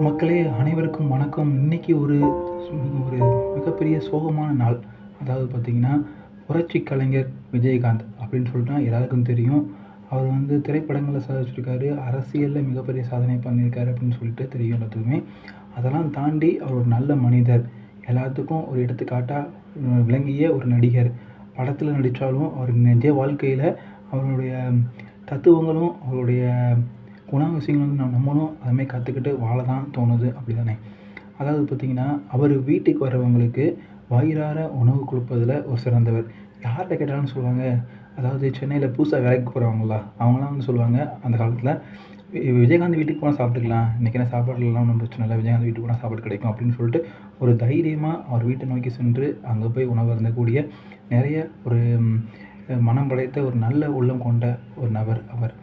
மக்களே அனைவருக்கும் வணக்கம். இன்னைக்கு ஒரு ஒரு மிகப்பெரிய சோகமான நாள். அதாவது பார்த்தீங்கன்னா புரட்சி கலைஞர் விஜயகாந்த் அப்படின்னு சொல்லிட்டா எல்லாருக்கும் தெரியும். அவர் வந்து திரைப்படங்களில் சாதிச்சிருக்காரு அரசியலில் மிகப்பெரிய சாதனை பண்ணியிருக்காரு அப்படின்னு சொல்லிட்டு தெரியும் எல்லாத்துக்குமே. அதெல்லாம் தாண்டி அவர் ஒரு நல்ல மனிதர். எல்லாத்துக்கும் ஒரு எடுத்துக்காட்டாக விளங்கிய ஒரு நடிகர். படத்தில் நடித்தாலும் அவர் நிஜ வாழ்க்கையில் அவருடைய தத்துவங்களும் அவருடைய குணாதிசயங்களும் வந்து நம்ம நம்மளும் அதுமாதிரி கற்றுக்கிட்டு வாழ தான் தோணுது அப்படி தானே அதாவது பார்த்திங்கன்னா அவர் வீட்டுக்கு வரவங்களுக்கு வயிறார உணவு கொடுப்பதில் ஒரு சிறந்தவர். யார்கிட்ட கேட்டாலும் சொல்லுவாங்க அதாவது சென்னையில் புதுசாக வேலைக்கு போகிறவங்களா அவங்களாம் வந்து சொல்லுவாங்க அந்த காலத்தில் வி- விஜயகாந்த் வீட்டுக்கு போனால் சாப்பிட்டுக்கலாம் இன்றைக்கி என்ன சாப்பாடுலாம் ஒன்றும் பிரச்சனை இல்லை விஜயகாந்த் வீட்டுக்கு போனால் சாப்பாடு கிடைக்கும் அப்படின்னு சொல்லிட்டு ஒரு தைரியமாக அவர் வீட்டை நோக்கி சென்று அங்கே போய் உணவு இருந்தக்கூடிய நிறைய ஒரு மனம் படைத்த ஒரு நல்ல உள்ளம் கொண்ட ஒரு நபர் அவர்.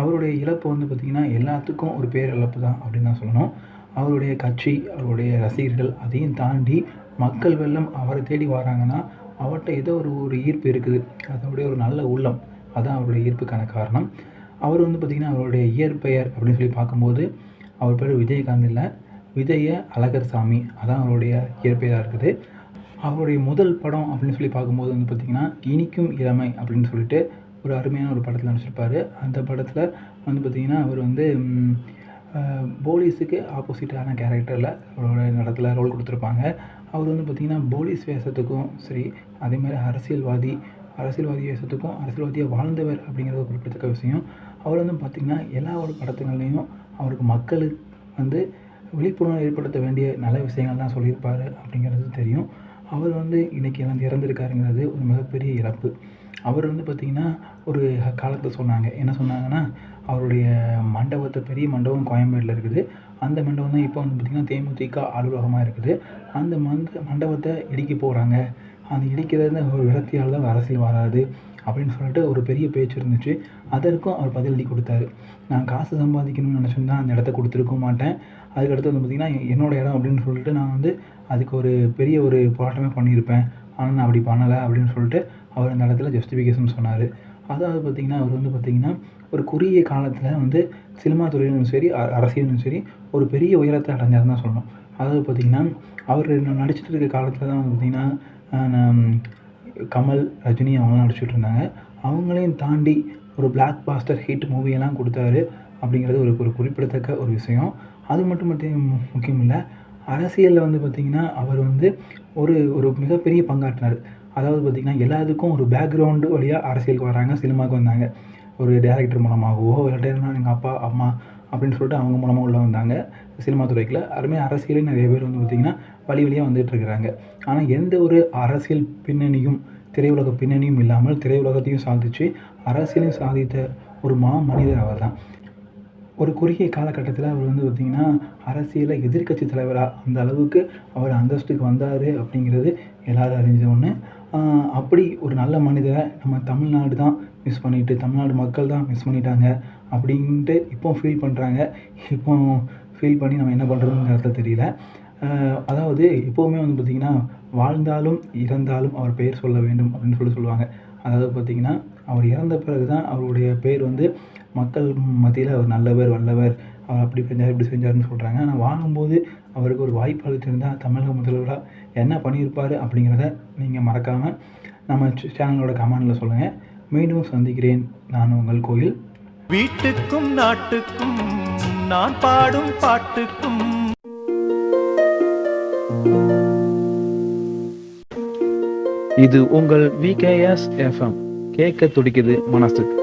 அவருடைய இழப்பு வந்து பார்த்திங்கன்னா எல்லாத்துக்கும் ஒரு பேர் இழப்பு தான் அப்படின்னு தான் சொல்லணும். அவருடைய கட்சி அவருடைய ரசிகர்கள் அதையும் தாண்டி மக்கள் வெள்ளம் அவரை தேடி வராங்கன்னா அவர்கிட்ட ஏதோ ஒரு ஒரு ஈர்ப்பு இருக்குது. அதோடைய ஒரு நல்ல உள்ளம் அதுதான் அவருடைய ஈர்ப்புக்கான காரணம். அவர் வந்து பார்த்திங்கன்னா அவருடைய இயற்பெயர் அப்படின்னு சொல்லி பார்க்கும்போது அவர் பேர் விஜயகாந்த் இல்லை விஜய அழகர் சாமி அதான் அவருடைய இயற்பெயராக இருக்குது. அவருடைய முதல் படம் அப்படின்னு சொல்லி பார்க்கும்போது வந்து பார்த்திங்கன்னா இனிக்கும் இளமை அப்படின்னு சொல்லிட்டு ஒரு அருமையான ஒரு படத்தில் நடிச்சிருப்பார். அந்த படத்தில் வந்து பார்த்திங்கன்னா அவர் வந்து போலீஸுக்கு ஆப்போசிட்டான கேரக்டரில் அவரோட இடத்துல ரோல் கொடுத்துருப்பாங்க. அவர் வந்து பார்த்திங்கன்னா போலீஸ் வேஷத்துக்கும் சரி அதே மாதிரி அரசியல்வாதி அரசியல்வாதி வேஷத்துக்கும் அரசியல்வாதியாக வாழ்ந்தவர் அப்படிங்கிறது குறிப்பிடத்தக்க விஷயம். அவர் வந்து பார்த்திங்கன்னா எல்லா ஒரு படத்துங்கள்லேயும் அவருக்கு மக்களுக்கு வந்து விழிப்புணர்வு ஏற்படுத்த வேண்டிய நல்ல விஷயங்கள் தான் சொல்லியிருப்பார் அப்படிங்கிறது தெரியும். அவர் வந்து இன்றைக்கி வந்து இறந்துருக்காருங்கிறது ஒரு மிகப்பெரிய இழப்பு அவர் வந்து பார்த்திங்கன்னா ஒரு காலத்தை சொன்னாங்க. என்ன சொன்னாங்கன்னா அவருடைய மண்டபத்தை பெரிய மண்டபம் கோயம்பேடில் இருக்குது. அந்த மண்டபம் தான் இப்போ வந்து பார்த்திங்கன்னா தேமுதிக அலுவலகமாக இருக்குது. அந்த மண்ட மண்டபத்தை இடிக்க போகிறாங்க அந்த இடிக்கிறது ஒரு விரக்தியால் தான் அரசியல் வராது அப்படின்னு சொல்லிட்டு ஒரு பெரிய பேச்சு இருந்துச்சு. அதற்கும் அவர் பதிலடி கொடுத்தாரு. நான் காசு சம்பாதிக்கணும்னு நினச்சிருந்தா அந்த இடத்த கொடுத்துருக்க மாட்டேன். அதுக்கடுத்து வந்து பார்த்திங்கன்னா என்னோட இடம் அப்படின்னு சொல்லிட்டு நான் வந்து அதுக்கு ஒரு பெரிய ஒரு போராட்டமே பண்ணியிருப்பேன். ஆனால் நான் அப்படி பண்ணலை அப்படின்னு சொல்லிட்டு அவர் அந்த இடத்துல ஜஸ்டிஃபிகேஷன் சொன்னார். அதாவது பார்த்திங்கன்னா அவர் வந்து பார்த்திங்கன்னா ஒரு குறுகிய காலத்தில் வந்து சினிமா துறையிலும் சரி அ- அரசியலும் சரி ஒரு பெரிய உயரத்தை அடைஞ்சார் தான் சொல்லணும். அதாவது பார்த்திங்கன்னா அவர் நடிச்சிட்டு இருக்க காலத்தில் தான் வந்து பார்த்திங்கன்னா Um, கமல் ரஜினி அவங்களாம் நடிச்சிட்டு இருந்தாங்க. அவங்களையும் தாண்டி ஒரு பிளாக் பாஸ்டர் ஹிட் மூவியெல்லாம் கொடுத்தாரு அப்படிங்கிறது ஒரு ஒரு குறிப்பிடத்தக்க ஒரு விஷயம். அது மட்டும் மட்டும் முக்கியம் இல்லை. அரசியலில் வந்து பார்த்திங்கன்னா அவர் வந்து ஒரு ஒரு மிகப்பெரிய பங்காற்றினார். அதாவது பார்த்திங்கன்னா எல்லாத்துக்கும் ஒரு பேக்ரவுண்டு வழியாக அரசியலுக்கு வராங்க சினிமாவுக்கு வந்தாங்க. ஒரு டேரக்டர் மூலமாகவோ இல்லாட்டினா எங்கள் அப்பா அம்மா அப்படின்னு சொல்லிட்டு அவங்க மூலமாக உள்ள வந்தாங்க. சினிமா துறைக்குள்ள அருமையாக அரசியலையும் நிறைய பேர் வந்து பார்த்திங்கன்னா வழி வழியாக வந்துட்டு இருக்கிறாங்க. ஆனால் எந்த ஒரு அரசியல் பின்னணியும் திரையுலக பின்னணியும் இல்லாமல் திரையுலகத்தையும் சாதித்து அரசியலையும் சாதித்த ஒரு மா மனிதர் அவர் தான் ஒரு குறுகிய காலகட்டத்தில் அவர் வந்து பார்த்திங்கன்னா அரசியலில் எதிர்க்கட்சி தலைவராக அந்த அளவுக்கு அவர் அந்தஸ்துக்கு வந்தார் அப்படிங்கிறது எல்லோரும் அறிஞ்ச ஒன்று அப்படி ஒரு நல்ல மனிதரை நம்ம தமிழ்நாடு தான் மிஸ் பண்ணிட்டு தமிழ்நாடு மக்கள் தான் மிஸ் பண்ணிட்டாங்க அப்படின்ட்டு இப்போ ஃபீல் பண்ணுறாங்க இப்போ ஃபீல் பண்ணி நம்ம என்ன பண்ணுறதுங்கிறத தெரியல. அதாவது எப்போவுமே வந்து பார்த்திங்கன்னா வாழ்ந்தாலும் இறந்தாலும் அவர் பெயர் சொல்ல வேண்டும் அப்படின்னு சொல்லி சொல்லுவாங்க. அதாவது பார்த்திங்கன்னா அவர் இறந்த பிறகு தான் அவருடைய பேர் வந்து மக்கள் மத்தியில் அவர் நல்லவர் வல்லவர் அவர் அப்படி செஞ்சார் இப்படி செஞ்சாருன்னு சொல்கிறாங்க ஆனால் வாழும்போது அவருக்கு ஒரு வாய்ப்பு அளித்திருந்தால் தமிழக முதல்வராக என்ன பண்ணியிருப்பார் அப்படிங்கிறத நீங்கள் மறக்காமல் நம்ம சேனலோட கமெண்டில் சொல்லுங்கள் மீண்டும் சந்திக்கிறேன். நான் உங்கள் கோயில். வீட்டுக்கும் நாட்டுக்கும் நான் பாடும் பாட்டுக்கும். இது உங்கள் விகேஎஸ் எஃப்எம் கேட்க துடிக்குது மனசுக்கு.